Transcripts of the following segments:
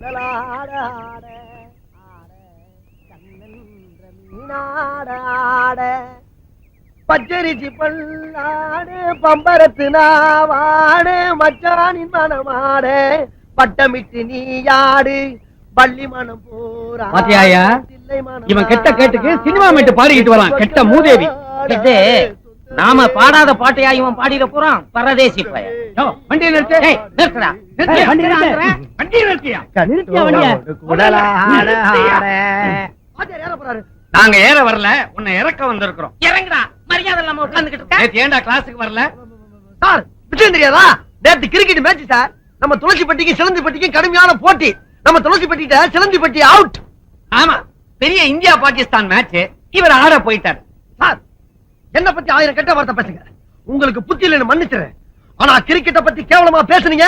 ஆட ஆட கண்ணென்ற மீனாட ஆட பச்சரிசி பல்லாடு பம்பரத்து நாவாடு மச்சானின் மனமாட பட்டமிட்டு நீயாடு பள்ளி மனம் போரா பாத்தியாயா? இவன் கெட்ட கேட்டுக்கு சினிமா மேட்டு பாடிக்கிட்டு வரான், கெட்ட மூதேவி. இது நாம பாடாத பாட்டையா இவன் பாடிட போறான்? பரதேசி பையன். யோ, வண்டியை நிறுத்து. ஏய், நிறுத்துடா. நிறுத்தியா? ஏய், வண்டியை நிறுத்து. நிறுத்துறேன். வண்டியை நிறுத்தியா? நிறுத்தியா வண்டிய? குடலாட நிறுத்தியா? ஆட வாத்தியார் ஏற போறாரு? நாங்க ஏற வரல. உன்னை இறக்க வந்திருக்கிறோம். இறங்குடா. மரியாதை இல்லாம உட்கார்ந்துகிட்டு இருக்க. ஏன்டா கிளாஸுக்கு வரல? சார் விஷயம் தெரியாதா? நேத்து கிரிக்கெட் மேட்ச் சார். நம்ம துளசிப்பட்டிக்கு சிலந்திப்பட்டிக்கு கடுமையான போட்டி. நம்ம துளசிப்பட்டிட்ட சிலந்திப்பட்டி அவுட் ஆமா. பெரிய இந்தியா பாகிஸ்தான் மேட்ச் இவர் ஆட போயிட்டார். சார் என்ன பத்தி ஆயிரம் கெட்ட வார்த்தை பேசுங்க. உங்களுக்கு புத்தி இல்லைன்னு மன்னிச்சிடுறேன். ஆனா கிரிக்கெட்ட பத்தி கேவலமா பேசுனீங்க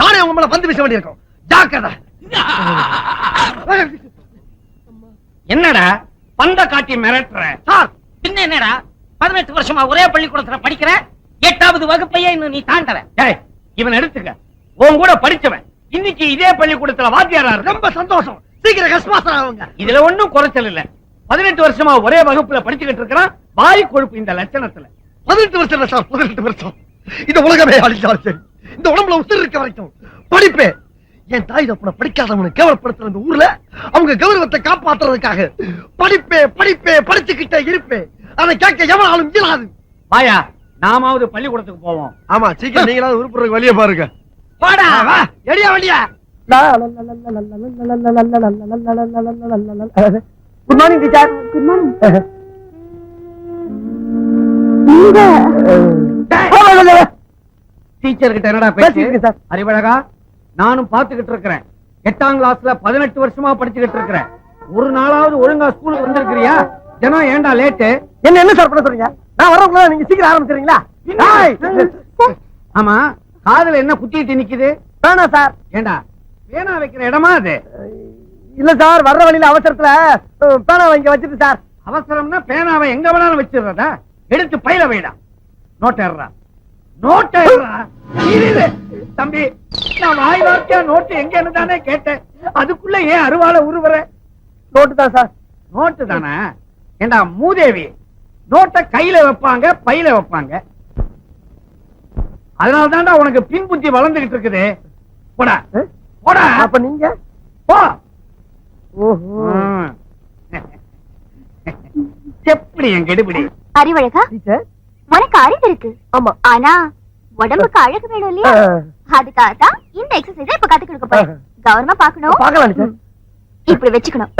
நானே உங்க மேல பந்து வீச வேண்டியிருக்கும். ஜாக்கிரதை. என்னடா பந்த காட்டி மிரட்டுற? சார். பின்ன என்னடா? பதினெட்டு வருஷமா ஒரே பள்ளிக்கூடத்துல படிக்கிற? எட்டாவது வகுப்பையே இன்னும் நீ தாண்டல. இவன் எடுத்துக்க. உன் கூட படிச்சவன். இன்னைக்கு இதே பள்ளிக்கூடத்துல வாத்தியாரா ரொம்ப சந்தோஷம். சீக்கிரம் இதுல ஒண்ணும் குறைச்சல் இல்ல. பதினெட்டு வருஷமா ஒரே வகுப்புல படிச்சுக்கிட்டு இருக்கிறான். வாய் கொழுப்பு இந்த லட்சணத்துல. பதினெட்டு வருஷம் இல்ல சார் பதினெட்டு வருஷம். இந்த உலகமே அழிச்சாலும் சரி. இந்த உடம்புல உசுர் இருக்க வரைக்கும் படிப்பே என் தாய் தப்புன படிக்காதவனை கேவலப்படுத்துற இந்த ஊர்ல அவங்க கௌரவத்தை காப்பாத்துறதுக்காக படிப்பே படிப்பே படிச்சுக்கிட்டே இருப்பே அதை கேட்க எவனாலும் இயலாது. வாயா நாமாவது பள்ளிக்கூடத்துக்கு போவோம். ஆமா சீக்கிரம் நீங்களாவது உருப்புறதுக்கு வழிய பாருங்க. வாடா! வா எடியா வண்டியா? Good morning teacher good morning teacher கிட்ட என்னடா பேசிக்கிட்டு பேசி சார். அறிவழகா? நானும் பாத்துக்கிட்டு இருக்கிறேன். எட்டாம் கிளாஸ்ல பதினெட்டு வருஷமா படிச்சுக்கிட்டு இருக்கிறேன். ஒரு நாளாவது ஒழுங்கா ஸ்கூலுக்கு வந்திருக்கிறியா? தினம் ஏன்டா லேட்டு என்ன என்ன சார் பண்ண சொல்றீங்க? நான் வரவங்கள நீங்க சீக்கிரம் ஆரம்பிச்சிடுறீங்களா? ஏய், ஆமா காதுல என்ன குத்திட்டு நிக்குது? வேணாம் சார் ஏண்டா? பேனா வைக்கிற இடமா அது? இல்ல சார் வர்ற வழியில அவசரத்துல அஹ், பேனா வாங்கி வச்சிட்டு சார். அவசரம்னா பேனாவை எங்க வேணாலும் வச்சிடுறதா? எடுத்து பையில வைடா. நோட் ஏறா நோட் ஏறா இரு. தம்பி நான் வாய் வார்த்தையா நோட்டு எங்கன்னு தானே கேட்டேன். அதுக்குள்ள ஏன் அருவாள உருவற? நோட்டு தான் சார். நோட்டு தானே? ஏண்டா மூதேவி நோட்டை கையில வைப்பாங்க பையில வைப்பாங்க. அதனால தான்டா உனக்கு பின் புத்தி வளர்ந்துகிட்டு இருக்குது. போடா. போடா. அப்ப நீங்க? போ. எப்படி என் கெடுபிடி? அறிவழகா? டீச்சர். உனக்கு அறிவு இருக்கு. ஆமா. ஆனா உடம்புக்கு அழகு வேணும் இல்லையா? அதுக்காக தான் இந்த எக்ஸசைஸ் இப்ப கத்து கொடுக்க போறேன். கவனமா பாக்கணும் இப்படி வச்சுக்கணும்.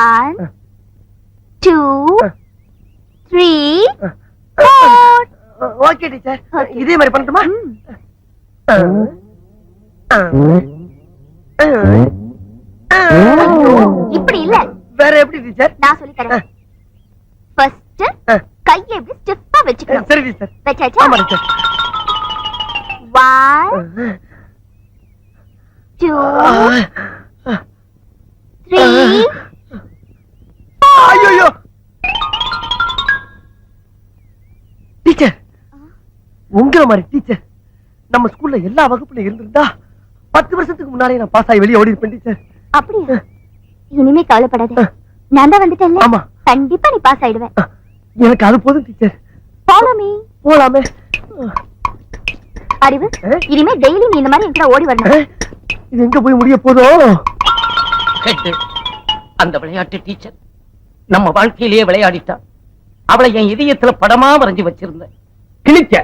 One two three okay teacher. இதே மாதிரி பண்ணட்டுமா. இப்படி இல்ல. வேற எப்படி டீச்சர் நான் சொல்லி தரேன். ஃபர்ஸ்ட் கையை இப்படி ஸ்டிஃபா வச்சுக்கணும். சரி டீச்சர் வச்சாச்சா? ஆமா டீச்சர் ஒன் டூ த்ரீ ஐயோ டீச்சர் உங்கள மாதிரி டீச்சர் நம்ம ஸ்கூல்ல எல்லா வகுப்புல இருந்திருந்தா பத்து வருஷத்துக்கு முன்னாடியே நான் பாஸ் ஆகி வெளியே ஓடி இருப்பேன் டீச்சர் அப்படியா? இனிமே கவலைப்படாத. நான் தான் வந்துட்டேன்ல. ஆமா. கண்டிப்பா நீ பாஸ் ஆயிடுவேன் எனக்கு அது போதும் டீச்சர் ஃபாலோ மீ போலாமே. அறிவு. இனிமே டெய்லி நீ இந்த மாதிரி என்கிட்ட ஓடி வரணும். இது எங்க போய் முடிய கேட்டு அந்த விளையாட்டு டீச்சர் நம்ம வாழ்க்கையிலேயே விளையாடிட்டா. அவளை என் இதயத்துல படமா வரைஞ்சு வச்சிருந்தேன். கிழிச்ச.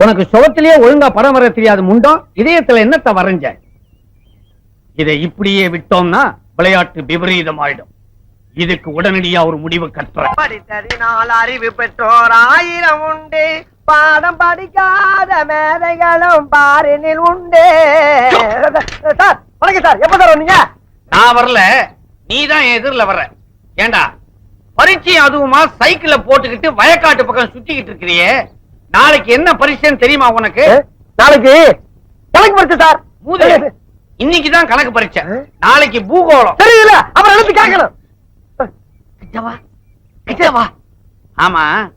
உனக்கு சுகத்திலேயே ஒழுங்கா படம் வர தெரியாது முண்டம் இதயத்துல என்னத்த வரைஞ்ச? இதை இப்படியே விட்டோம்னா விளையாட்டு விபரீதம் ஆயிடும் இதுக்கு உடனடியா ஒரு முடிவு கட்டுறேன். படித்தறினால் அறிவு பெற்றோர் ஆயிரம் உண்டு. பாடம் படிக்காத மேதைகளும் பாரினில் உண்டு. சார் வணக்கம் சார். எப்ப சார் வந்தீங்க? நான் வரல. நீதான் என் எதிரில வர்ற. ஏண்டா? பரீட்சை அதுவுமா சைக்கிள போட்டுக்கிட்டு வயக்காட்டு பக்கம் சுத்திக்கிட்டு இருக்கிறியே. நாளைக்கு என்ன பரீட்சைன்னு தெரியுமா உனக்கு? நாளைக்கு? கணக்கு பரிசு சார். மூதே இன்னைக்குதான் கணக்கு பரீட்சை. நாளைக்கு பூகோளம். தெரியல அப்புறம் எழுத்து கேட்கணும் கிட்டவா? கிட்டவா? ஆமா.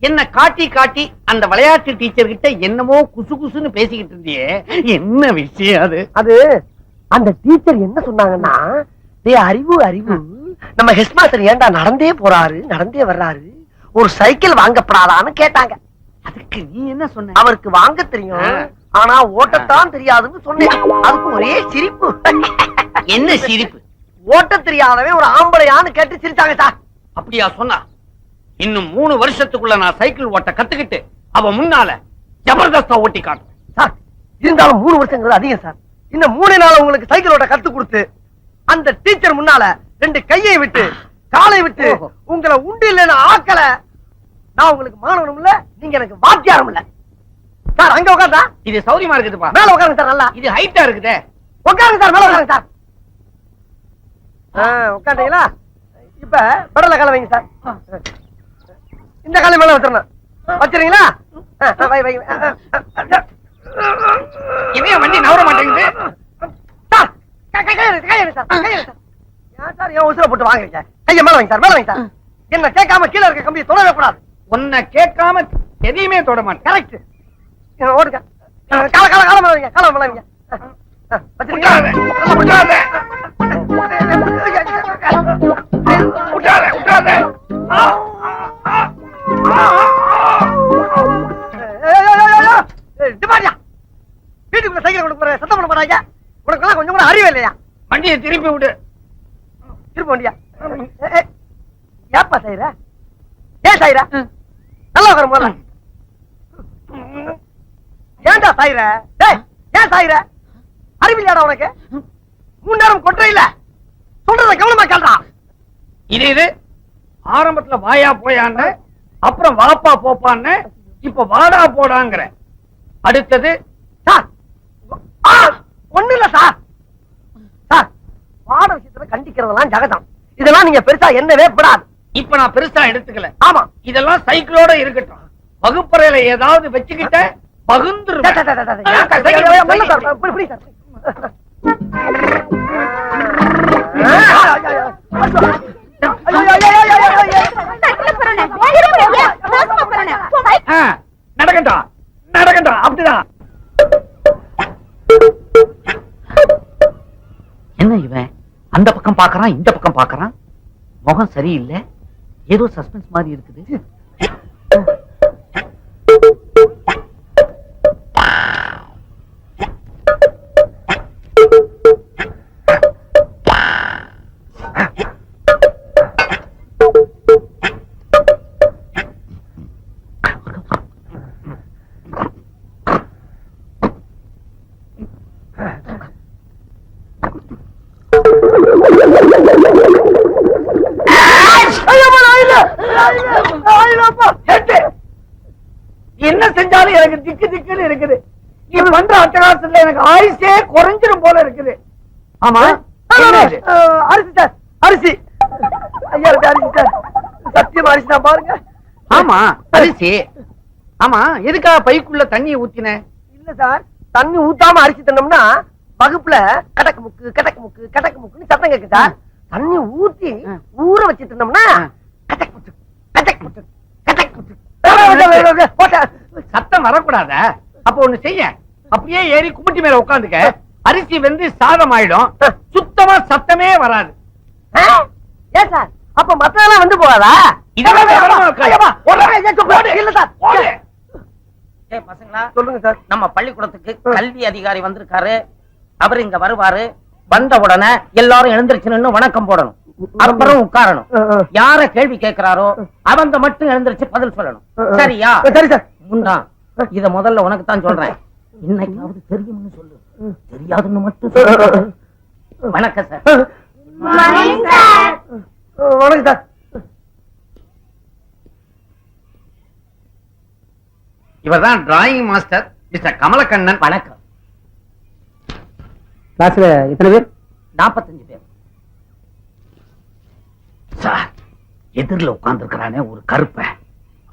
என்ன காட்டி காட்டி அந்த விளையாட்டு டீச்சர் கிட்ட என்னமோ குசு குசுன்னு பேசிக்கிட்டு இருந்தியே. என்ன விஷயம் அது? அது அந்த டீச்சர் என்ன சொன்னாங்கன்னா டே அறிவு அறிவு. நம்ம ஹெட் மாஸ்டர் ஏன்டா நடந்தே போறாரு நடந்தே வர்றாரு? ஒரு சைக்கிள் வாங்கப்படாதான்னு கேட்டாங்க. அதுக்கு நீ என்ன சொன்ன? அவருக்கு வாங்க தெரியும். ஆனா ஓட்டத்தான் தெரியாதுன்னு சொன்னேன். அதுக்கு ஒரே சிரிப்பு. என்ன சிரிப்பு? ஓட்ட தெரியாதவன் ஒரு ஆம்பளையான்னு கேட்டு சிரிச்சாங்க சார். அப்படியா சொன்னா? இன்னும் மூணு வருஷத்துக்குள்ள நான் சைக்கிள் ஓட்ட கத்துக்கிட்டு அவ முன்னால ஜபர்தஸ்தா ஓட்டி காட்டுறேன். சார் இருந்தாலும் மூணு வருஷங்கிறது அதிகம் சார். இன்னும் மூணு நாள் உங்களுக்கு சைக்கிள் ஓட்ட கத்து கொடுத்து அந்த டீச்சர் முன்னால ரெண்டு கையை விட்டு காலை விட்டு. உங்களை உண்டு இல்லைன்னு ஆக்கல. நான் உங்களுக்கு மாணவனும் இல்ல நீங்க எனக்கு வாத்தியாரம் இல்ல. சார் அங்க உட்காந்தா இது சௌரியமா இருக்குதுப்பா. மேல உட்காருங்க சார் நல்லா. இது ஹைட்டா இருக்குதே. உட்காருங்க சார் மேல உட்காருங்க சார். உட்காந்தீங்களா இப்ப பெடல கால வைங்க சார். இந்த காலை மேல வச்சிடணும். வச்சிருங்களா வை வை. இவன் வண்டி நவர மாட்டேங்குது? சார், கை- கை- கை எடுத்து, கை எடுத்து சார், கை எடுத்து. ஏன் சார் ஏன் உசுரை போட்டு வாங்குறீங்க. கையை மேல வைங்க சார் மேல வைங்க சார். என்ன கேட்காம கீழே இருக்க கம்பியை தொடவே கூடாது. உன்னை கேட்காம எதையுமே தொட மாட்டேன். கரெக்ட் ஓடுங்க. கால கால கால மேல வைங்க கால மேல வைங்க ஆ, ஆ, வச்சிருக்கீங்களா? விட்டுறாத, விட்டுறாத, விட்டுறாத. ஏய், ஏய், ஏய், ஏய், ஏய், டிபாரியா. வீட்டுக்குள்ள சைக்கிள் கொண்டு போற சத்தம் பண்ண போறாங்க உனக்கு கொஞ்சம் கூட அறிவே இல்லையா? வண்டியை திருப்பி விடு. திரும்ப வண்டியா? ஏப்பா செய்யற ஏன் செய்யற நல்லா உட்கார முதல்ல ஏன்டா சாயிர டேய் ஏன் சாயிர அறிவில்லையாடா உனக்கு? மூணு நேரம் கொற்ற இல்ல. சொல்றத கவனமா கேள்றா இது இது. ஆரம்பத்துல வாயா போயான்னு அப்புறம் வாப்பா போப்பான்னு இப்ப வாடா போடாங்கிற. அடுத்தது சார் ஒண்ணு இல்ல சார். சார் பாட விஷயத்துல கண்டிக்கிறதெல்லாம் ஜகதம் இதெல்லாம் நீங்க பெருசா என்னவே படாது. இப்ப நான் பெருசா எடுத்துக்கல. ஆமா. இதெல்லாம் சைக்கிளோட இருக்கட்டும். வகுப்பறையில ஏதாவது வச்சுக்கிட்ட பகுந்துருவேன் டே, டே, டே, டே. ஆ, சைக்கிள் சைக்கிள் மெல்ல சைக்கிள். சார், இப்படி, இப்படி சார். ஆ, ஐயோ, ஐயோ, ஐயோ, ஐயோ, ஐயோ, ஐயோ, ஐயோ. ஆ, நடக்கட்டும் நடக்கட்டும் அப்படிதான் என்ன இவன் அந்த பக்கம் பாக்குறான் இந்த பக்கம் பாக்குறான் முகம் சரியில்லை ஏதோ சஸ்பென்ஸ் மாதிரி இருக்குது என்ன செஞ்சாலும் எனக்கு திக்கு திக்குன்னு இருக்குது. நீ பண்ற அட்டகாசத்துல எனக்கு ஆயுசே குறைஞ்சிரும் போல இருக்குது. ஆமா? அரிசி சார் அரிசி. ஐயா அரிசி சார். சத்தியம் அரிசி தான் பாருங்க. ஆமா அரிசி. ஆமா எதுக்காக பைக்குள்ள தண்ணியை ஊத்தின? இல்ல சார் தண்ணி ஊத்தாம அரிசி தின்னோம்னா வகுப்புல கடக்கு முக்கு கடக்கு முக்கு கடக்கு முக்குன்னு சத்தம் கேக்கு சார். தண்ணி ஊத்தி. ஊற வச்சு தின்னோம்னா சத்தம் வரக்கூடாத. அப்ப ஒண்ணு செய்ய. அப்படியே ஏறி கும்பிட்டி மேல உட்காந்துக்க. அரிசி வெந்து சாதம் ஆயிடும். சுத்தமா சத்தமே வராது? ஏன் சார்? அப்ப மத்ததெல்லாம் வந்து போகாதா? சொல்லுங்க சார். நம்ம பள்ளிக்கூடத்துக்கு கல்வி அதிகாரி வந்திருக்காரு. அவர் இங்க வருவாரு. வந்த உடனே எல்லாரும் எழுந்திருச்சு நின்னு வணக்கம் போடணும். அப்புறம் உட்காரணும். யார கேள்வி கேட்கிறாரோ அவங்க மட்டும் எழுந்திருச்சு பதில் சொல்லணும். சரியா? சரி சார். இத முதல்ல உனக்கு தான் சொல்றேன். இன்னைக்காவது தெரியும்னு சொல்லு. தெரியாதுன்னு மட்டும் சொல்லு. வணக்கம் சார். வணக்கம் சார். இவர்தான் டிராயிங் மாஸ்டர் மிஸ்டர் கமலக்கண்ணன். வணக்கம். கிளாஸ்ல எத்தனை பேர்? நாற்பத்தஞ்சு சார் எதிரில் உட்கார்ந்துருக்கிறானே ஒரு கருப்ப.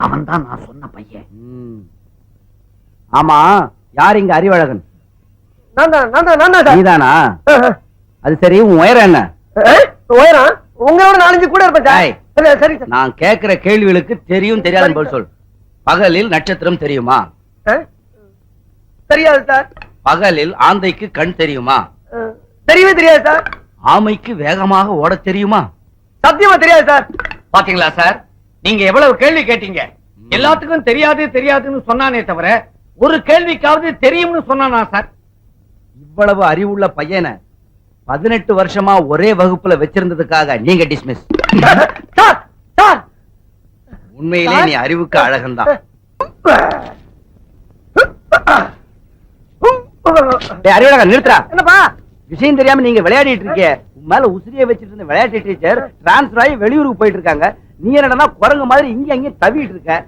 அவன் தான் நான் சொன்ன பையன். ஆமா யார் இங்க அறிவழகன்? நீதானா? அது சரி உன் உயரம் என்ன. உயரம்? உங்களோட நாலஞ்சு கூட இருப்பேன் சார். நான் கேக்குற கேள்விகளுக்கு தெரியும் தெரியாதுன்னு பதில் சொல். பகலில் நட்சத்திரம் தெரியுமா? தெரியாது சார். பகலில் ஆந்தைக்கு கண் தெரியுமா? தெரியவே தெரியாது சார். ஆமைக்கு வேகமாக ஓடத் தெரியுமா? சத்தியமா தெரியாது சார். பாத்தீங்களா சார்? நீங்க எவ்வளவு கேள்வி கேட்டீங்க? எல்லாத்துக்கும் தெரியாது தெரியாதுன்னு சொன்னானே தவிர ஒரு கேள்விக்காவது தெரியும்னு சொன்னானா சார்? இவ்வளவு அறிவுள்ள பையனை பதினெட்டு வருஷமா ஒரே வகுப்புல வச்சிருந்ததுக்காக நீங்க டிஸ்மிஸ் சார் சார்! உண்மையிலே நீ அறிவுக்கு அழகன்தான். டேய், அறிவழகன் நிறுத்துறா என்னப்பா? விஷயம் தெரியாம நீங்க விளையாடிட்டு இருக்கீங்க. உன் மேல உசிரியை வச்சிட்டு இருந்த விளையாட்டு டீச்சர் டிரான்ஸ்பர் ஆகி வெளியூருக்கு போயிட்டு இருக்காங்க. நீ என்னடா குரங்கு மாதிரி இங்க அங்கேயும் தவிட்டு இருக்க.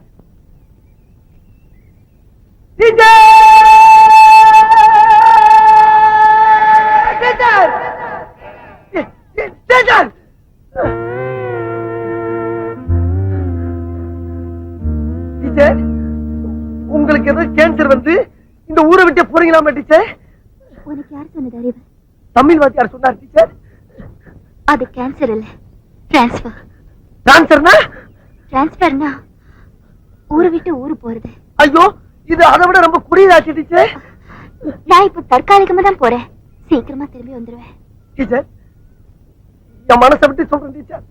உங்களுக்கு ஏதோ கேன்சர் வந்து இந்த ஊரை விட்டு போறீங்களாமா டீச்சர் உனக்கு யார் சொன்னது அறிவு? தமிழ் வாத்தியார் சொன்னார் டீச்சர். அது கேன்சர் இல்ல. டிரான்ஸ்பர் டிரான்ஸ்ஃபர்னா டிரான்ஸ்பர்னா ஊரை விட்டு ஊரு போறது. ஐயோ இது அதை விட ரொம்ப குடியதாச்சு டீச்சர். நான் இப்ப தற்காலிகமா தான் போறேன். சீக்கிரமா திரும்பி வந்துருவேன். டீச்சர் என் மனசை விட்டு சொல்றேன் டீச்சர்.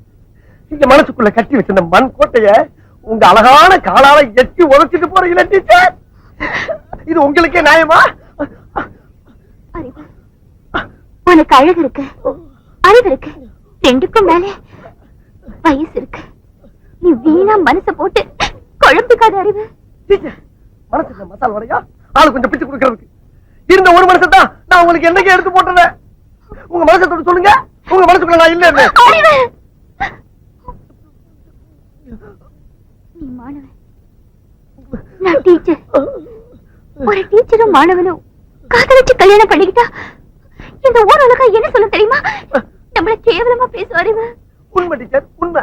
என் மனசுக்குள்ள கட்டி வச்சிருந்த மண் கோட்டைய உங்க அழகான காலால எட்டி உதைச்சிட்டு போறீங்களா டீச்சர். இது உங்களுக்கே நியாயமா அறிவு உனக்கு அழகு இருக்கு. அறிவு இருக்கு. ரெண்டுக்கும் மேல வயசு இருக்கு. நீ வீணா மனச போட்டு குழம்பிக்காத அறிவு. மனசுல மசால் வரையா ஆளு கொஞ்சம் பிச்சு கொடுக்கறதுக்கு. இருந்த ஒரு மனசை தான் நான் உங்களுக்கு என்னைக்கு எடுத்து போட்டுறேன் உங்க மனசை தொட்டு சொல்லுங்க. உங்க மனசுக்குள்ள நான் இல்ல நீ மாணவன். நான் டீச்சர். ஒரு டீச்சரும் மாணவனும் காதலிச்சு கல்யாணம் பண்ணிக்கிட்டா இந்த ஊர் உலகம் என்ன சொல்ல தெரியுமா? நம்மள கேவலமா பேச அறிவு உண்மை டீச்சர் உண்மை.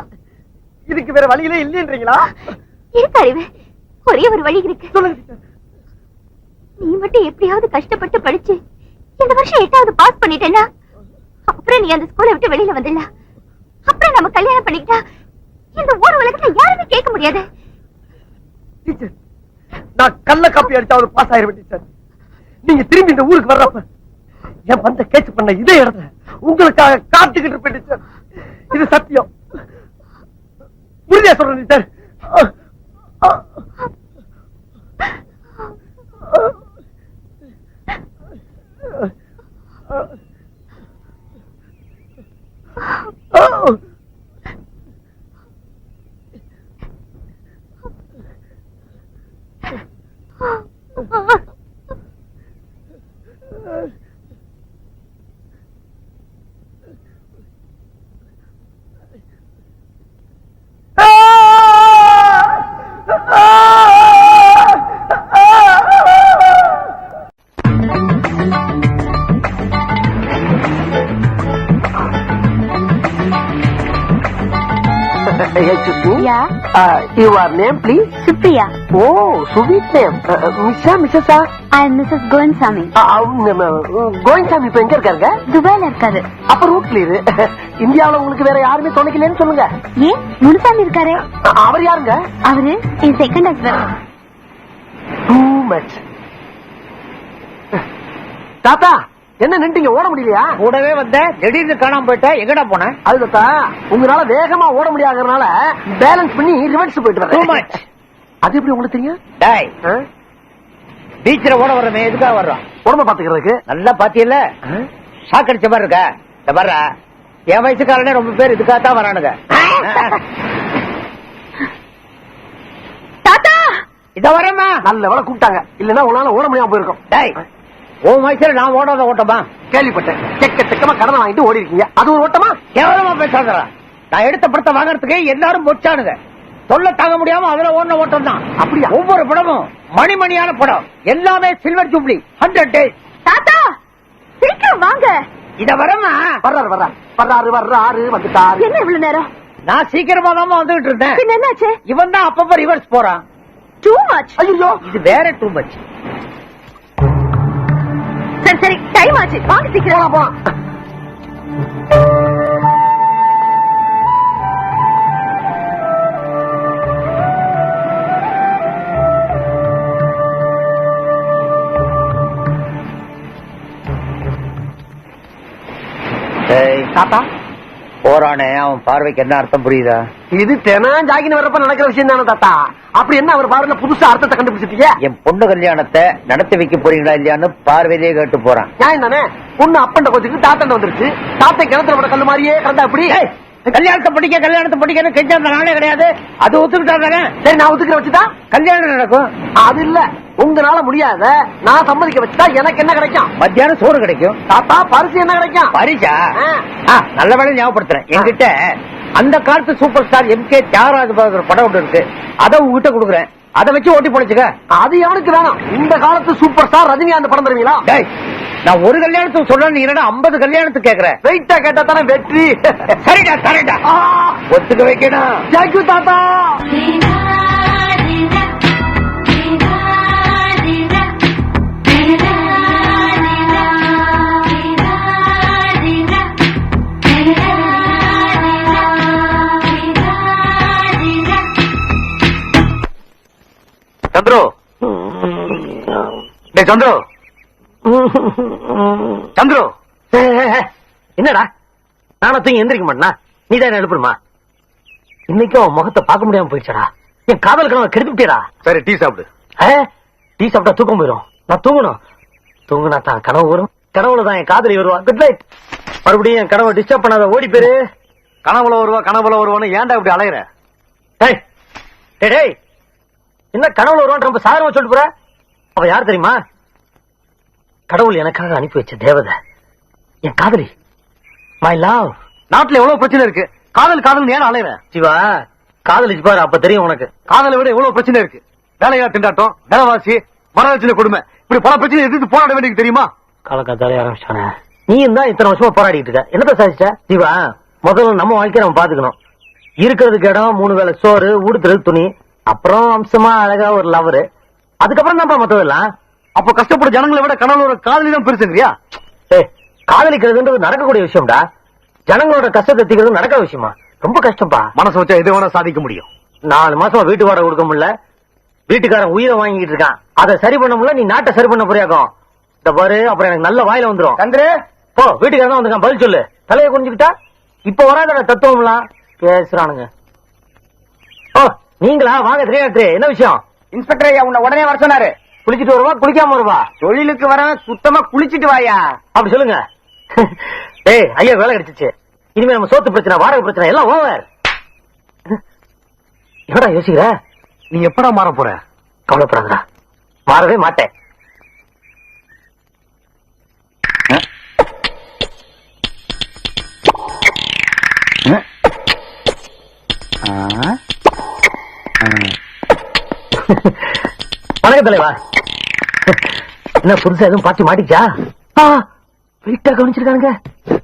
இதுக்கு வேற வழியிலே இல்லைன்றீங்களா? இருக்கு அறிவு. ஒரே ஒரு வழி இருக்கு. சொல்லுங்க நீ மட்டும் எப்படியாவது கஷ்டப்பட்டு படிச்சு இந்த வருஷம் எட்டாவது பாஸ் பண்ணிட்டேன்னா அப்புறம் நீ அந்த ஸ்கூலை விட்டு வெளியில வந்துடல? அப்புறம் நம்ம கல்யாணம் பண்ணிக்கிட்டா இந்த ஊர் உலகத்துல யாருமே கேட்க முடியாது. டீச்சர் நான் கள்ள காப்பி அடிச்சாவது பாஸ் ஆயிருவேன் டீச்சர். நீங்க திரும்பி இந்த ஊருக்கு வர்றப்ப என் வந்த கேட்ச் பண்ண இதே இடத்துல உங்களுக்காக காத்துக்கிட்டு இருப்பேன் இது சத்தியம். உறுதியா சொல்றேன் teacher yeah your name please Supriya oh sweet name Misa மிஸ்ஸஸா I am Mrs Govindsamy Govindsamy இப்ப எங்க இருக்காருங்க? துபாயில இருக்காரு. அப்ப ரூட் கிளியர் இந்தியாவுல உங்களுக்கு வேற யாருமே துணைக்கலன்னு சொல்லுங்க. ஏன் முனுசாமி இருக்காரு? அவர் யாருங்க? அவரு என் செகண்ட் ஹஸ்பண்ட் டூ மச் தாத்தா என்ன நின்றுங்க ஓட முடியலையா? கூடவே வந்த திடீர்னு காணாம போயிட்ட எங்கடா போன? அது தாத்தா உங்களால வேகமா ஓட முடியாதனால பேலன்ஸ் பண்ணி ரிவர்ஸ் போயிட்டு. அது எப்படி உங்களுக்கு தெரியும்? டாய் ஆ? பீச்சில் ஓட வர்றமே எதுக்காக வர்றோம் உடம்ப பாத்துக்கிறதுக்கு. நல்லா பாத்தியல்ல? சாக்கடிச்ச மாதிரி இருக்க? இந்த வர்ற என் வயசுக்காரனே ரொம்ப பேர் இதுக்காக தான் வரானுங்க தாத்தா! இத வரேம்மா. நல்ல வேலை கூப்பிட்டாங்க. இல்லன்னா உங்களால ஓட முடியாம போயிருக்கும். டாய் உன் வயசுல நான் ஓடாத ஓட்டமா? கேள்விப்பட்டேன். செக்க செக்கமா கடனை வாங்கிட்டு ஓடி இருக்கீங்க அது ஒரு ஓட்டமா? கேவலமா பேசாதடா. நான் எடுத்த படத்தை வாங்குறதுக்கு எல்லாரும் மொச்சானுங்க. சொல்ல தாங்க முடியாம அதுல ஓடின ஓட்டம் தான். அப்படியா? ஒவ்வொரு படமும் மணிமணியான படம். எல்லாமே சில்வர் ஜூப்ளி. ஹண்ட்ரட் டேஸ் தாத்தா சீக்கிரம் வாங்க. இத வரமா வர்றாரு வர்றாரு. வர்றாரு வர்றாரு வந்துட்டாரு. என்ன இவ்வளவு நேரம்? நான் சீக்கிரமா தான் வந்துகிட்டு இருந்தேன். என்னாச்சு? இவன் தான் அப்பப்ப ரிவர்ஸ் போறான். டூ மச் ஐயோ. இது வேற டூ மச் சரி சரி டைம் ஆச்சு. வாங்க சீக்கிரம். போலாம். தாத்தா? போறானே அவன் பார்வைக்கு என்ன அர்த்தம் புரியுதா? இது தினம் ஜாகின் வர்றப்ப நடக்கிற விஷயம் தானே தாத்தா. அப்படி என்ன அவர் பாருங்க புதுசா அர்த்தத்தை கண்டுபிடிச்சிட்டீங்க என் பொண்ணு கல்யாணத்தை நடத்தி வைக்க போறீங்களா இல்லையான்னு பார்வையிலேயே கேட்டு போறான். நியாயம் தானே? பொண்ணு அப்பண்ட கோச்சுக்கு தாத்தண்ட வந்துருச்சு. தாத்தை கிணத்துல விட கல்லு மாதிரியே கிடந்தா அப்படி கல்யாணத்தை படிக்க கல்யாணத்தை படிக்கன்னு கெஞ்சாத நாளே கிடையாது. அது ஒத்துக்கிட்டா சரி நான் ஒத்துக்கிற வச்சுட்டா? கல்யாணம் நடக்கும். அது இல்ல. உங்களால முடியாத நான் சம்மதிக்க வச்சுட்டா எனக்கு என்ன கிடைக்கும்? மத்தியானம் சோறு கிடைக்கும். தாத்தா பரிசு என்ன கிடைக்கும்? பரிசா? நல்ல வேலை ஞாபகப்படுத்துறேன். என்கிட்ட அந்த காலத்து super star M K Thyagaraja படம் ஒன்று இருக்கு. அதை உங்ககிட்ட கொடுக்குறேன். அதை வச்சு ஓட்டி பொழைச்சுக்க. அது எவனுக்கு வேணாம்? இந்த காலத்து சூப்பர் ஸ்டார் ரஜினிகாந்த் படம் தருவீங்களா நான் ஒரு கல்யாணத்துக்கு நீ என்னடா ஐம்பது கல்யாணத்துக்கு கேக்குறேன் வெயிட்டா கேட்டா தானே வெற்றி. சரிடா சரிடா. ஒத்துக்க வைக்கணும் தேங்க்யூ தாத்தா. சந்துரு. சந்துரு. சந்துரு! என்னடா? நானும் தூங்கி எந்திரிக்க மாட்டேனா? நீ தான் எழுப்பணுமா இன்னைக்கும் அவன் முகத்தை பார்க்க முடியாம போயிடுச்சடா. என் காதல் கனவை கெடுத்துட்டேடா சரி டீ சாப்பிடு. டீ சாப்பிட்டா தூக்கம் போயிடும் நான் தூங்கணும். தூங்குனா தான் கனவு வரும். கனவுல தான் என் காதலி வருவா. குட் நைட் மறுபடியும் என் கனவை டிஸ்டர்ப் பண்ணாத ஓடி போயிரு. கனவுல வருவா கனவுல வருவான்னு ஏன்டா இப்படி அலையிற? டேய். என்ன கனவுல வருவான் ரொம்ப சாதாரணமா சொல்லிட்டு போற? அவ யார் தெரியுமா? கடவுள் எனக்காக அனுப்பி வச்ச தேவதை. என் காதலி. மை லவ் நாட்டுல எவ்வளவு பிரச்சனை இருக்கு? காதல் காதல் ஏன் அலையிற சிவா காதலிச்சு பாரு அப்ப தெரியும் உனக்கு. காதலை விட எவ்வளவு பிரச்சனை இருக்கு? வேலையா திண்டாட்டம் விலைவாசி மனவச்சின கொடுமை. இப்படி பல பிரச்சனை எதிர்த்து போராட வேண்டியது தெரியுமா? காலக்காத்தாலே ஆரம்பிச்சானே நீ தான் இத்தனை வருஷமா போராடிட்டு இருக்க. என்னத்த சாதிச்ச சிவா முதல்ல நம்ம வாழ்க்கையை நம்ம பாத்துக்கணும் இருக்கிறதுக்கு இடம் மூணு வேளை சோறு ஊடுத்துறது துணி அப்புறம் அம்சமா அழகா ஒரு லவரு அதுக்கப்புறம் தான்ப்பா மத்ததெல்லாம். அப்ப கஷ்டப்பட ஜனங்களை விட கனவுல காதலி தான் பெருசுங்கிறியா காதலிக்கிறதுன்றது நடக்கக்கூடிய விஷயம்டா. ஜனங்களோட கஷ்டத்தை தீக்கிறது நடக்கிற விஷயமா? ரொம்ப கஷ்டம்ப்பா மனசு வச்சா எது வேணா சாதிக்க முடியும். நாலு மாசமா வீட்டு வாடகை கொடுக்க முடியல. வீட்டுக்காரன் உயிரை வாங்கிட்டு இருக்கான். அதை சரி பண்ண முடியல நீ நாட்டை சரி பண்ண புரியாக்கும் இந்த பாரு அப்புறம் எனக்கு நல்ல வாயில வந்துரும். சந்திரு! போ வீட்டுக்காரன் வந்திருக்கான் பதில் சொல்லு. தலையை குனிஞ்சுக்கிட்டா? இப்ப வராத தத்துவம்லாம். பேசுறானுங்க. ஓ நீங்களா? வாங்க தெரியாது என்ன விஷயம்? இன்ஸ்பெக்டர் ஐயா உன்னை உடனே வர சொன்னாரு. குளிச்சிட்டு வருவா குளிக்காம வருவா? தொழிலுக்கு வரவன் சுத்தமா குளிச்சிட்டு வாயா? அப்படி சொல்லுங்க. ஏய் ஐயா வேலை கிடைச்சிச்சு. இனிமே நம்ம சோத்து பிரச்சனை வாடகை பிரச்சனை எல்லாம் ஓவர். என்னடா யோசிக்கிற? நீ எப்படா மாற போற? கவலைப்படாதடா. மாறவே மாட்டேன். வணக்கம் தலைவா. என்ன புதுசா எதுவும் பாத்தி மாட்டிச்சா? வெயிட்டா கவனிச்சிருக்கானுங்க.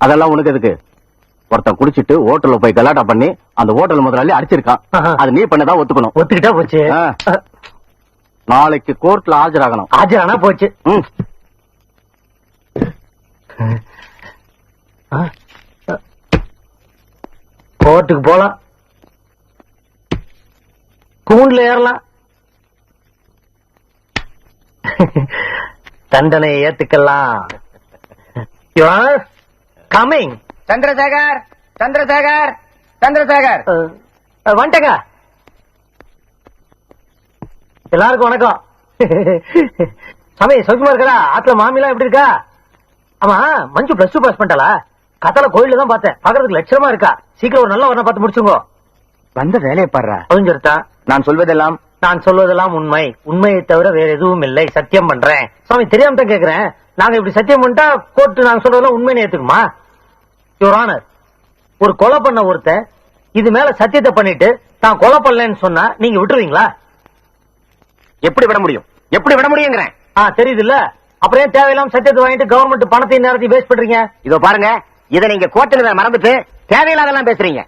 அதெல்லாம் உனக்கு எதுக்கு? ஒருத்தன் குடிச்சிட்டு ஹோட்டல்ல போய் கலாட்டா பண்ணி அந்த ஹோட்டல் முதலாளி அடிச்சிருக்கான். அது நீ பண்ணதான் ஒத்துக்கணும். ஒத்துக்கிட்டா போச்சு. நாளைக்கு கோர்ட்ல ஆஜராகணும். ஆஜரானா போச்சு. கோர்ட்டுக்கு போலாம். கூண்டுல ஏறலாம். தண்டனை ஏத்துக்கலாம். கமிங் சந்திரசேகர் சந்திரசேகர் சந்திரசேகர். வந்துட்டங்க எல்லாருக்கும் வணக்கம். சாமி சௌக்கியமா இருக்கா ஆத்துல மாமிலாம் எப்படி இருக்கா? ஆமா மஞ்சு பிளஸ் டூ பாஸ் பண்ணிட்டாளா? கத்தால கோயில்ல தான் பார்த்தேன். பாக்குறதுக்கு லட்சணமா இருக்கா? சீக்கிரம் ஒரு நல்ல வரணும் பார்த்து முடிச்சுங்க. வந்த வேலையை பாடுற. புரிஞ்சிருத்தான் நான் சொல்வதெல்லாம் நான் சொல்வதெல்லாம் உண்மை. உண்மையை தவிர வேற எதுவும் இல்லை. சத்தியம் பண்றேன். சுவாமி தெரியாம தான் கேக்குறேன். நாங்க இப்படி சத்தியம் பண்ணிட்டா கோர்ட்டு நாங்க சொல்றதெல்லாம் உண்மைன்னு ஏத்துக்குமா? யுவர் ஆனர் ஒரு கொலை பண்ண ஒருத்தன் இது மேல சத்தியத்தை பண்ணிட்டு தான் கொலை பண்ணலன்னு சொன்னா நீங்க விட்டுருவீங்களா? எப்படி விட முடியும்? எப்படி விட முடியுங்கிறேன். ஆ தெரியுது இல்ல அப்புறம் ஏன் தேவையில்லாம சத்தியத்தை வாங்கிட்டு கவர்மெண்ட் பணத்தையும் நேரத்தையும் வேஸ்ட் பண்றீங்க? இதோ பாருங்க. இத நீங்க கோர்ட்டுல மறந்துட்டு தேவையில்லாதெல்லாம் பேசுறீங்க.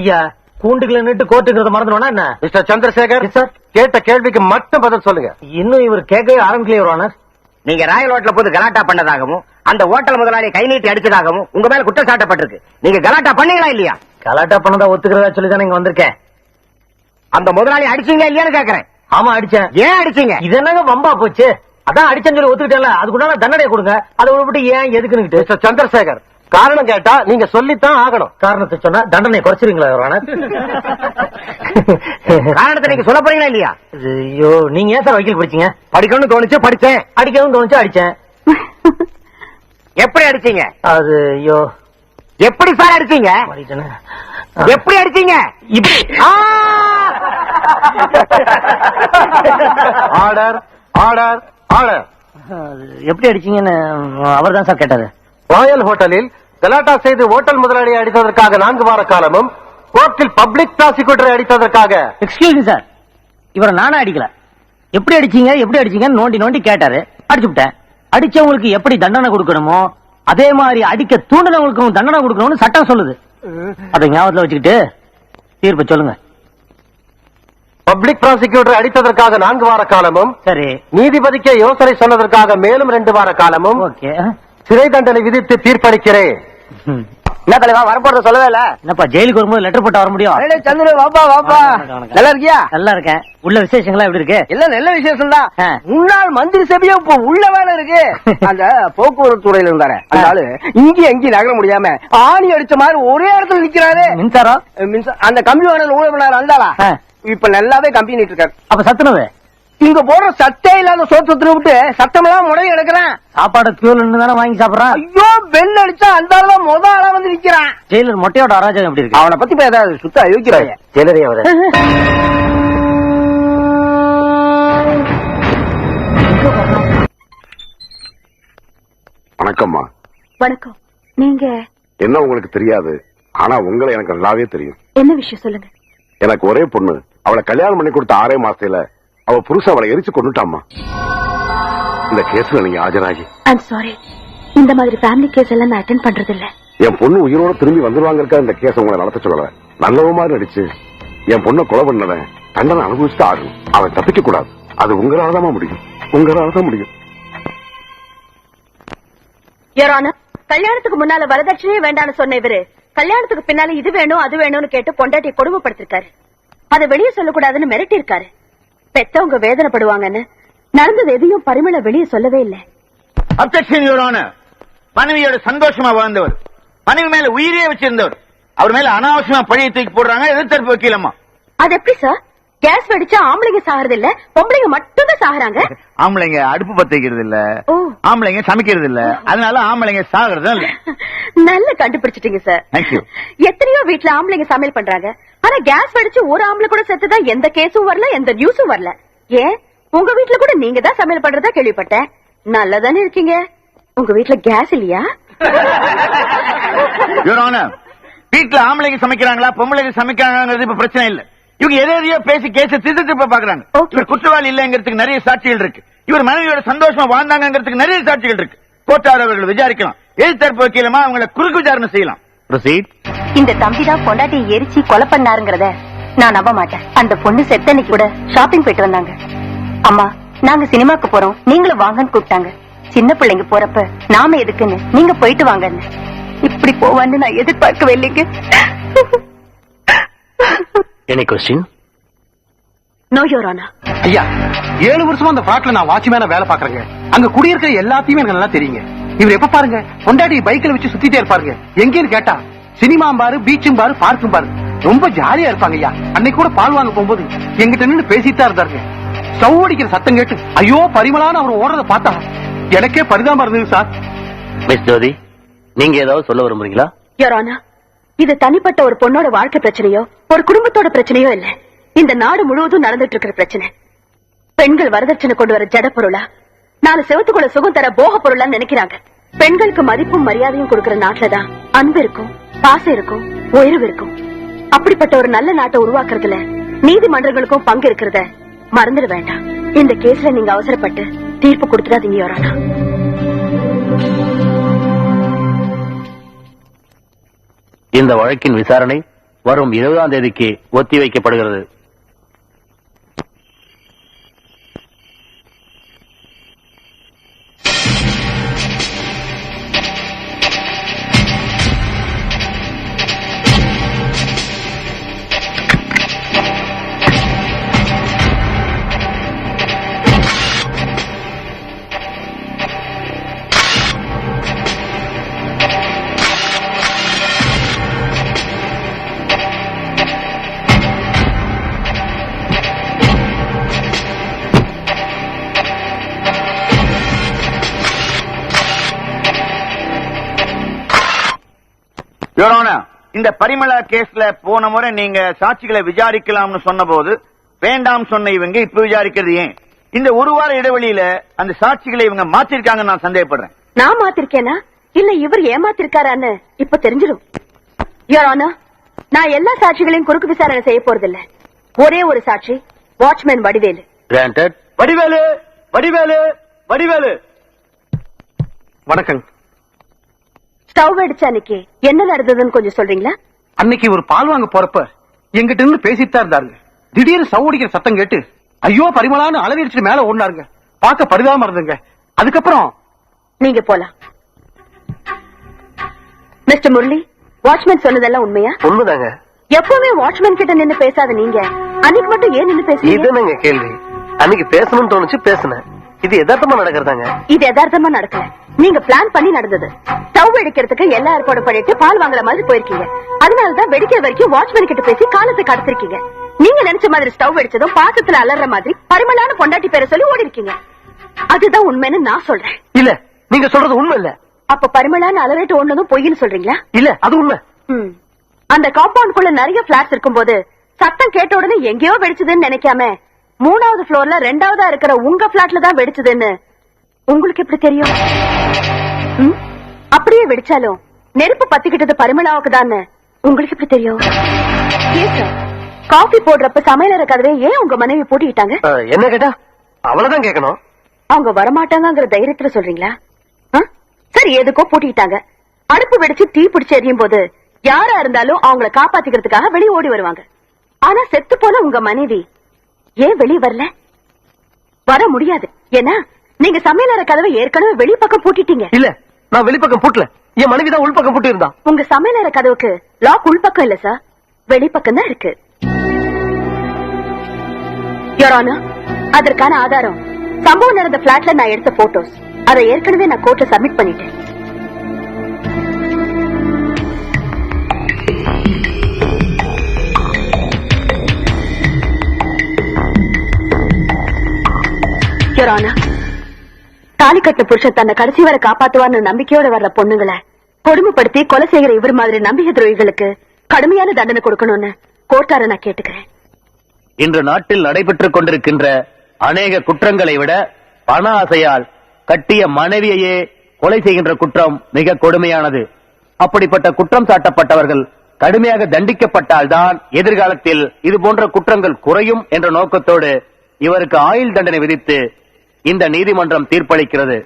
ஐயா கூண்டுக்குள்ள நின்று கோர்ட்டுக்கிறத மறந்துடுவோனா என்ன? Mister Chandrasekhar sir. கேட்ட கேள்விக்கு மட்டும் பதில் சொல்லுங்க. இன்னும் இவர் கேட்கவே ஆரம்பிக்கலையே யுவர் ஆனர் நீங்க ராயல் ஹோட்டல போது கலாட்டா பண்ணதாகவும் அந்த ஹோட்டல் முதலாளி கை நீட்டி அடிச்சதாகவும் உங்க மேல குற்றம் சாட்டப்பட்டிருக்கு. நீங்க கலாட்டா பண்ணீங்களா இல்லையா? கலாட்டா பண்ணதா ஒத்துக்கிறதா சொல்லி தான் இங்க வந்திருக்கேன். அந்த முதலாளி அடிச்சீங்களா இல்லையான்னு கேக்குறேன். ஆமா அடிச்சேன். ஏன் அடிச்சீங்க? இது என்னங்க வம்பா போச்சு? அதான் அடிச்சேன்னு சொல்லி ஒத்துக்கிட்டேன்ல அதுக்குண்டான தண்டனை கொடுங்க. அதை விட்டு ஏன் எதுக்குன்னு மிஸ்டர் சந்திரசேகர் காரணம் கேட்டா நீங்க சொல்லித்தான் ஆகணும். காரணத்தை சொன்னா தண்டனை குறைச்சிருங்களா காரணத்தை நீங்க சொல்ல போறீங்களா இல்லையா? ஐயோ நீங்க ஏன் சார் வக்கீல் படிச்சீங்க படிக்கணும்னு தோணுச்சு? படிச்சேன். அடிக்கவும் தோணுச்சு? அடிச்சேன். எப்படி அடிச்சீங்க? அது ஐயோ. எப்படி சார் அடிச்சீங்க. எப்படி அடிச்சீங்க? இப்படி. Order order order. எப்படி அடிச்சீங்கன்னு அவர் தான் சார் கேட்டாரு. ராயல் ஹோட்டலில் கலாட்டா செய்து ஹோட்டல் முதலாளியை அடித்ததற்காக நான்கு வார காலமும் கோர்ட்டில் பப்ளிக் ப்ராசிக்யூட்டரை அடித்ததற்காக. எக்ஸ்கியூஸ் மீ சார் இவரை நானா அடிக்கல. எப்படி அடிச்சீங்க எப்படி அடிச்சீங்கன்னு நோண்டி நோண்டி கேட்டாரு. அடிச்சு விட்டேன். அடிச்சவங்களுக்கு எப்படி தண்டனை கொடுக்கணுமோ அதே மாதிரி அடிக்க தூண்டினவங்களுக்கும் தண்டனை கொடுக்கணும்னு சட்டம் சொல்லுது. அதை ஞாபகத்துல வச்சுக்கிட்டு தீர்ப்பு சொல்லுங்க. பப்ளிக் ப்ராசிக்யூட்டரை அடித்ததற்காக நான்கு வார காலமும் சரி. நீதிபதிக்கு யோசனை சொன்னதற்காக மேலும் ரெண்டு வார காலமும் ஓகே. சிறை தண்டனை விதித்து தீர்ப்பளிக்கிறேன். என்ன தலைவா வரப்போறத சொல்லவே இல்ல? என்னப்பா ஜெயிலுக்கு வரும்போது லெட்டர் போட்டு வர முடியும்? சந்திர வாப்பா வாப்பா. நல்லா இருக்கியா? நல்லா இருக்கேன் உள்ள விசேஷங்களா எப்படி இருக்கு? எல்லாம் நல்ல விசேஷம் தான். முன்னாள் மந்திரி சபையும் இப்ப உள்ள வேலை இருக்கு. அந்த போக்குவரத்து துறையில இருந்தாரு. அந்த ஆளு இங்கேயும் நகர முடியாம ஆணி அடிச்ச மாதிரி ஒரே இடத்துல நிக்கிறாரு. மின்சாரம்? மின்சா- அந்த கம்பி வாடல் ஊழல் பண்ணாரு அந்தாளா. இப்ப நல்லாவே கம்பி நீட்டு இருக்காரு. அப்ப சத்துனது இங்க போடுற சட்டே இல்லாத சோத்தத்துல விட்டு சத்தமெல்லாம் முடைய எடுக்கிறான் சாப்பாடு கியூல தானே வாங்கி சாப்பிடுறான் ஐயோ பெல் அடிச்சா அந்த ஆளு முத ஆளா வந்து நிக்கிறான். ஜெயிலர் மொட்டையோட அராஜகம் எப்படி இருக்கு? அவனை பத்தி பேசாது சுத்த அயோக்கியம் ஜெயிலரே அவரு. வணக்கம்மா. வணக்கம். நீங்க? என்ன உங்களுக்கு தெரியாது ஆனா உங்களை எனக்கு நல்லாவே தெரியும். என்ன விஷயம் சொல்லுங்க. எனக்கு ஒரே பொண்ணு. அவளை கல்யாணம் பண்ணி கொடுத்த ஆறே மாசத்துல அவ புருஷன் அவளை எரிச்சு கொண்டுட்டாம்மா இந்த கேஸ்ல நீங்க ஆஜராகி. ஐம் சாரி இந்த மாதிரி ஃபேமிலி கேஸ் எல்லாம் நான் அட்டென்ட் பண்றது இல்ல என் பொண்ணு உயிரோட திரும்பி வந்துருவாங்க இந்த கேஸ் உங்களை நடத்த சொல்லல. நல்லவ மாதிரி நடிச்சு என் பொண்ணை கொலை பண்ணவன் தண்டனை அனுபவிச்சுட்டு ஆகணும். அவன் தப்பிக்க கூடாது. அது உங்களாலதான் முடியும். உங்களாலதான் முடியும். கல்யாணத்துக்கு முன்னால வரதட்சணையே வேண்டாம்னு சொன்ன இவரு கல்யாணத்துக்கு பின்னால இது வேணும் அது வேணும்னு கேட்டு பொண்டாட்டியை கொடுமைப்படுத்திருக்காரு. அதை வெளியே சொல்லக்கூடாதுன்னு மிரட்டி இருக்காரு பெத்தவங்க வேதனைப்படுவாங்கன்னு நடந்தது எதையும் பரிமள வெளியே சொல்லவே இல்ல. அப்செக்ஷன் மனைவியோட சந்தோஷமா வாழ்ந்தவர். மனைவி மேல உயிரே வச்சிருந்தவர். அவர் மேல அனாவசியமா பழியை தூக்கி போடுறாங்க எதிர்த்தரப்பு வக்கீலம்மா அது எப்படி சார் கேஸ் வெடிச்சா ஆம்பளைங்க சாகிறது இல்ல பொம்பளைங்க மட்டும் தான் சாகுறாங்க? ஆம்பளைங்க அடுப்பு பத்த வைக்கிறது இல்ல. ஆம்பளைங்க சமைக்கிறது இல்ல. அதனால ஆம்பளைங்க சாகுறதும் இல்ல. நல்ல கண்டுபிடிச்சிட்டீங்க சார். எத்தனையோ வீட்ல ஆம்பளைங்க சமையல் பண்றாங்க. ஆனா கேஸ் வெடிச்சு ஒரு ஆம்பளை கூட செத்துதா எந்த கேஸும் வரல எந்த நியூஸும் வரல. ஏன் உங்க வீட்ல கூட நீங்க தான் சமையல் பண்றதா கேள்விப்பட்டேன். நல்லதானே இருக்கீங்க? உங்க வீட்ல கேஸ் இல்லையா? வீட்டுல ஆம்பளைங்க சமைக்கிறாங்களா பொம்பளைங்க சமைக்கிறாங்கிறது இப்ப பிரச்சனை இல்ல. இவங்க எதை எதையோ பேசி கேஸ திருத்த திருப்ப பாக்குறாங்க. இவர் குற்றவாளி இல்லங்கிறதுக்கு நிறைய சாட்சிகள் இருக்கு. இவர் மனைவியோட சந்தோஷமா வாழ்ந்தாங்கிறதுக்கு நிறைய சாட்சிகள் இருக்கு. கோட்டார் அவர்கள் விசாரிக்கலாம். எதிர்த்தரப்பு வக்கீலமா அவங்கள குறுக்கு விசாரணை செய்யலாம். இந்த தம்பி தான் பொண்டாட்டியை எரிச்சு கொலை பண்ணாருங்கிறத நான் நம்ப மாட்டேன். அந்த பொண்ணு செத்தன்னைக்கு கூட ஷாப்பிங் போயிட்டு வந்தாங்க. அம்மா நாங்க சினிமாக்கு போறோம். நீங்களும் வாங்கன்னு கூப்பிட்டாங்க. சின்ன பிள்ளைங்க போறப்ப நாம எதுக்குன்னு? நீங்க போயிட்டு வாங்கன்னு. இப்படி போவான்னு நான் எதிர்பார்க்கவே இல்லைங்க. எனி கொஸ்டின் நோ யோரானா ஐயா ஏழு வருஷமா அந்த பிளாட்ல நான் வாட்ச்மேனா வேலை பாக்குறேங்க அங்க குடியிருக்கிற எல்லாத்தையுமே எனக்கு நல்லா தெரியுங்க. இவர் எப்ப பாருங்க பொண்டாட்டி பைக்ல வச்சு சுத்திட்டே இருப்பாருங்க. எங்கேன்னு கேட்டா சினிமா பாரு பீச்சும் பாரு பார்க்கும் பாரு. ரொம்ப ஜாலியா இருப்பாங்க ஐயா. அன்னைக்கு கூட பால் வாங்க போகும்போது எங்கிட்ட நின்னு பேசிட்டு தான் இருந்தாருங்க. ஸ்டவ் அடிக்கிற சத்தம் கேட்டு ஐயோ பரிமளான்னு அவர் ஓடுறத பார்த்தா எனக்கே பரிதாபம் இருந்தது சார். மிஸ் ஜோதி நீங்க ஏதாவது சொல்ல விரும்புறீங்களா? யோரானா இது தனிப்பட்ட ஒரு பொண்ணோட வாழ்க்கை பிரச்சனையோ? ஒரு குடும்பத்தோட பிரச்சனையோ இல்ல. இந்த நாடு முழுவதும் நடந்துட்டு இருக்கிற பிரச்சனை. பெண்கள் வரதட்சணை கொண்டு வர ஜட பொருளா? நாலு செவத்துக்குள்ள சுகம் தர போக பொருளா நினைக்கிறாங்க. பெண்களுக்கு மதிப்பும் மரியாதையும் கொடுக்கிற நாட்டுலதான் அன்பு இருக்கும் பாசம் இருக்கும் உயர்வு இருக்கும். அப்படிப்பட்ட ஒரு நல்ல நாட்டை உருவாக்குறதுல நீதிமன்றங்களுக்கும் பங்கு இருக்கிறத மறந்துட வேண்டாம். இந்த கேஸ்ல நீங்க அவசரப்பட்டு தீர்ப்பு கொடுத்துடாதீங்க யோரானா இந்த வழக்கின் விசாரணை வரும் இருபதாம் தேதிக்கு ஒத்திவைக்கப்படுகிறது. வைக்கப்படுகிறது இந்த பரிமளா கேஸ்ல போன முறை நீங்க சாட்சிகளை விசாரிக்கலாம்னு சொன்னபோது வேண்டாம் சொன்ன இவங்க இப்ப விசாரிக்கிறது ஏன்? இந்த ஒரு வார இடைவெளியில அந்த சாட்சிகளை இவங்க மாத்திருக்காங்கன்னு நான் சந்தேகப்படுறேன். நான் மாத்திருக்கேனா? இல்ல இவர் ஏமாத்திருக்காரான்னு இப்ப தெரிஞ்சிடும் நான் எல்லா சாட்சிகளையும் குறுக்கு விசாரணை செய்ய போறதில்ல. ஒரே ஒரு சாட்சி வாட்ச்மேன் வடிவேலு. கிராண்டட் வடிவேலு! வடிவேலு! வடிவேலு! வணக்கங்க. ஸ்டவ் அடிச்ச அன்னைக்கு என்ன நடந்ததுன்னு கொஞ்சம் சொல்றீங்களா? அன்னைக்கு ஒரு பால் வாங்க போறப்ப எங்கிட்ட இருந்து பேசிட்டு தான் இருந்தாருங்க. திடீர்னு சவு அடிக்கிற சத்தம் கேட்டு ஐயோ பரிமளான்னு அலறி அடிச்சுட்டு மேல ஓடினாருங்க. பார்க்க பரிதாபமா இருந்துங்க அதுக்கப்புறம் நீங்க போலாம். மிஸ்டர் முரளி வாட்ச்மேன் சொன்னதெல்லாம் உண்மையா? உண்மைதாங்க. எப்பவுமே வாட்ச்மேன் கிட்ட நின்னு பேசாத நீங்க. அன்னைக்கு மட்டும் ஏன் நின்னு பேசுறீங்க? இதுதாங்க கேள்வி? அன்னைக்கு பேசணும்னு தோணுச்சு பேசினேன். இது எதார்த்தமா நடக்கிறதாங்க. இது யதார்த்தமா நடக்கல. நீங்க பிளான் பண்ணி நடந்தது. ஸ்டவ் வெடிக்கிறதுக்கு எல்லா ஏற்பாடு பண்ணிட்டு பால் வாங்குற மாதிரி போயிருக்கீங்க. அதனாலதான் வெடிக்கிற வரைக்கும் வாட்ச்மேன் கிட்ட பேசி காலத்தை கடத்திருக்கீங்க. நீங்க நினைச்ச மாதிரி ஸ்டவ் வெடிச்சதும் பாசத்துல அலற மாதிரி பரிமளான பொண்டாட்டி பேரை சொல்லி ஓடி இருக்கீங்க அதுதான் உண்மைன்னு நான் சொல்றேன். இல்ல நீங்க சொல்றது உண்மை இல்ல. அப்ப பரிமளான அலறிட்டு ஓடுனதும் பொய்ன்னு சொல்றீங்களா? இல்ல அது உண்மை. அந்த காம்பவுண்ட்குள்ள நிறைய பிளாட்ஸ் இருக்கும்போது சத்தம் கேட்ட உடனே எங்கேயோ வெடிச்சதுன்னு நினைக்காம மூணாவது ஃப்ளோர்ல ரெண்டாவதா இருக்கிற உங்க பிளாட்ல தான் வெடிச்சதுன்னு. உங்களுக்கு எப்படி தெரியும்? அப்படியே வெடிச்சாலும் நெருப்பு பத்திக்கிட்டது பரிமளாவுக்கு தான் உங்களுக்கு எப்படி தெரியும்? காஃபி போடுறப்ப சமையலற கதவை ஏன் உங்க மனைவி பூட்டிக்கிட்டாங்க? என்ன கேட்டா? அவ்வளவுதான் கேட்கணும் அவங்க வரமாட்டாங்கங்கிற தைரியத்துல சொல்றீங்களா? சரி எதுக்கோ பூட்டிட்டாங்க அடுப்பு வெடிச்சு தீ பிடிச்சு எரியும் போது யாரா இருந்தாலும் அவங்கள காப்பாத்திக்கிறதுக்காக வெளியே ஓடி வருவாங்க. ஆனா செத்து போன உங்க மனைவி ஏன் வெளியே வரல? வர முடியாது. ஏன்னா நீங்க சமையலற கதவை ஏற்கனவே வெளி பக்கம் பூட்டிட்டீங்க. இல்ல நான் வெளிப்பக்கம் பூட்டல. என் மனைவி தான் உள்பக்கம் பூட்டி இருந்தா உங்க சமையலற கதவுக்கு லாக் உள்பக்கம் இல்ல சார் வெளிப்பக்கம் தான் இருக்கு. Honor, அதற்கான ஆதாரம். சம்பவம் நடந்த பிளாட்ல நான் எடுத்த போட்டோஸ் அதை ஏற்கனவே நான் கோர்ட்ல சப்மிட் பண்ணிட்டேன். Your Honor, தாலி கட்ட புருஷன் தன்னை கடைசி வரை காப்பாத்துவான்னு நம்பிக்கையோட வர்ற பொண்ணுங்களை கொடுமைப்படுத்தி கொலை செய்கிற இவர் மாதிரி நம்பிக்கை துரோகிகளுக்கு கடுமையான தண்டனை கொடுக்கணும்னு கோர்ட்டார நான் கேட்டுக்கிறேன். இன்று நாட்டில் நடைபெற்றுக் கொண்டிருக்கின்ற அநேக குற்றங்களை விட பண ஆசையால் கட்டிய மனைவியையே கொலை செய்கின்ற குற்றம் மிக கொடுமையானது. அப்படிப்பட்ட குற்றம் சாட்டப்பட்டவர்கள் கடுமையாக தண்டிக்கப்பட்டால்தான் எதிர்காலத்தில் இது போன்ற குற்றங்கள் குறையும் என்ற நோக்கத்தோடு இவருக்கு ஆயுள் தண்டனை விதித்து இந்த நீதிமன்றம் தீர்ப்பளிக்கிறது.